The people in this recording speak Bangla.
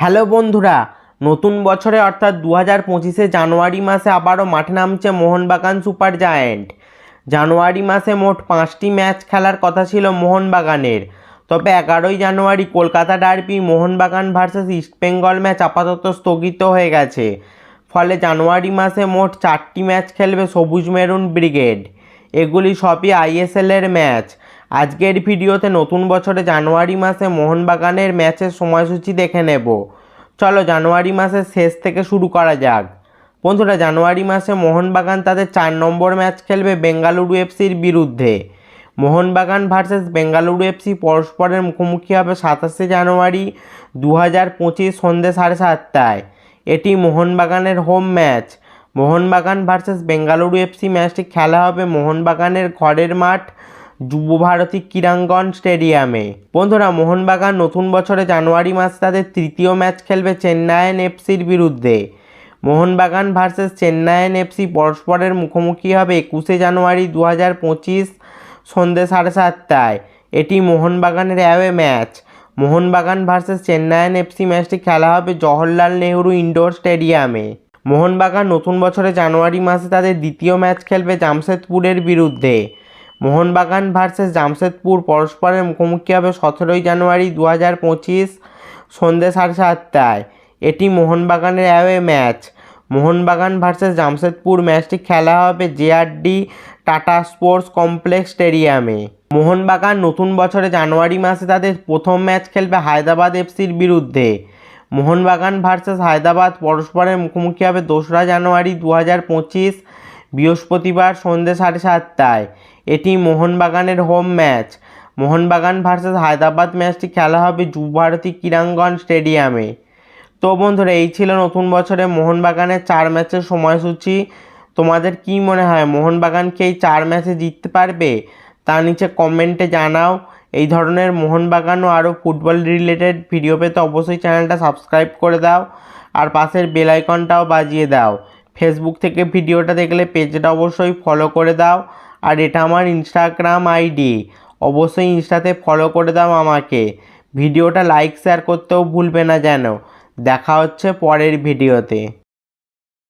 হ্যালো বন্ধুরা, নতুন বছরে অর্থাৎ দু হাজার পঁচিশে জানুয়ারি মাসে আবারও মাঠে নামছে মোহনবাগান সুপার জায়েন্ট। জানুয়ারি মাসে মোট পাঁচটি ম্যাচ খেলার কথা ছিল মোহনবাগানের। তবে এগারোই January Kolkata derby Mohun Bagan versus East Bengal match আপাতত স্থগিত হয়ে গেছে। ফলে জানুয়ারি মাসে মোট চারটি ম্যাচ খেলবে সবুজ মেরুন ব্রিগেড। এগুলি সবই আইএসএলের ম্যাচ। আজকের ভিডিওতে নতুন বছরে জানুয়ারি মাসে মোহনবাগানের ম্যাচের সময়সূচি দেখে নেব। চলো জানুয়ারি মাসের শেষ থেকে শুরু করা যাক। বন্ধুরা, জানুয়ারি মাসে মোহনবাগান তাদের চার নম্বর ম্যাচ খেলবে বেঙ্গালুরু এফসির বিরুদ্ধে। মোহনবাগান ভার্সেস বেঙ্গালুরু এফসি পরস্পরের মুখোমুখি হবে সাতাশে জানুয়ারি দু হাজার পঁচিশ সন্ধ্যে সাড়ে সাতটায়। এটি মোহনবাগানের home match. Mohun Bagan versus Bengaluru FC ম্যাচটি খেলা হবে মোহনবাগানের ঘরের মাঠ যুবভারতী ক্রীড়াঙ্গন স্টেডিয়ামে। বন্ধুরা, মোহনবাগান নতুন বছরে জানুয়ারি মাসে তাদের তৃতীয় ম্যাচ খেলবে চেন্নাইয়েন এফসির বিরুদ্ধে। মোহনবাগান ভার্সেস চেন্নাইয়েন এফসি পরস্পরের মুখোমুখি হবে একুশে জানুয়ারি দু হাজার পঁচিশ সন্ধ্যে সাড়ে সাতটায়। এটি মোহনবাগানের away match. Mohun Bagan versus Chennaiyin FC ম্যাচটি খেলা হবে জওহরলাল নেহরু ইনডোর স্টেডিয়ামে। মোহনবাগান নতুন বছরে জানুয়ারি মাসে তাদের দ্বিতীয় ম্যাচ খেলবে জামশেদপুরের বিরুদ্ধে। মোহনবাগান ভার্সেস জামশেদপুর পরস্পরের মুখোমুখি হবে সতেরোই জানুয়ারি দু হাজার পঁচিশ সন্ধ্যে সাড়ে সাতটায়। এটি মোহনবাগানের away match Mohun Bagan versus Jamshedpur ম্যাচটি খেলা হবে জেআরডি টাটা স্পোর্টস কমপ্লেক্স স্টেডিয়ামে। মোহনবাগান নতুন বছরে জানুয়ারি মাসে তাদের প্রথম ম্যাচ খেলবে হায়দ্রাবাদ এফসির বিরুদ্ধে। মোহনবাগান ভার্সেস হায়দ্রাবাদ পরস্পরের মুখোমুখি হবে দোসরা জানুয়ারি দু হাজার পঁচিশ বৃহস্পতিবার সন্ধ্যে সাড়ে সাতটায়। এটি মোহনবাগানের home match. Mohun Bagan versus Hyderabad ম্যাচটি খেলা হবে যুবভারতী ক্রীড়াঙ্গন স্টেডিয়ামে। তো বন্ধুরা, এই ছিল নতুন বছরে মোহনবাগানের চার ম্যাচের সময়সূচি। তোমাদের কি মনে হয়, মোহনবাগান কি এই চার ম্যাচে জিততে পারবে? তা নিচে কমেন্টে জানাও। এই ধরনের মোহনবাগান ও আরও ফুটবল রিলেটেড ভিডিও পেতে অবশ্যই চ্যানেলটা সাবস্ক্রাইব করে দাও আর পাশের বেল আইকনটাও বাজিয়ে দাও। ফেসবুক থেকে ভিডিওটা দেখলে পেজটা অবশ্যই ফলো করে দাও। আর এটা আমার ইনস্টাগ্রাম আইডি অবশ্যই ইনস্টাতে ফলো করে দাও আমাকে। ভিডিওটা লাইক শেয়ার করতেও ভুলবে না যেন। দেখা হচ্ছে পরের ভিডিওতে।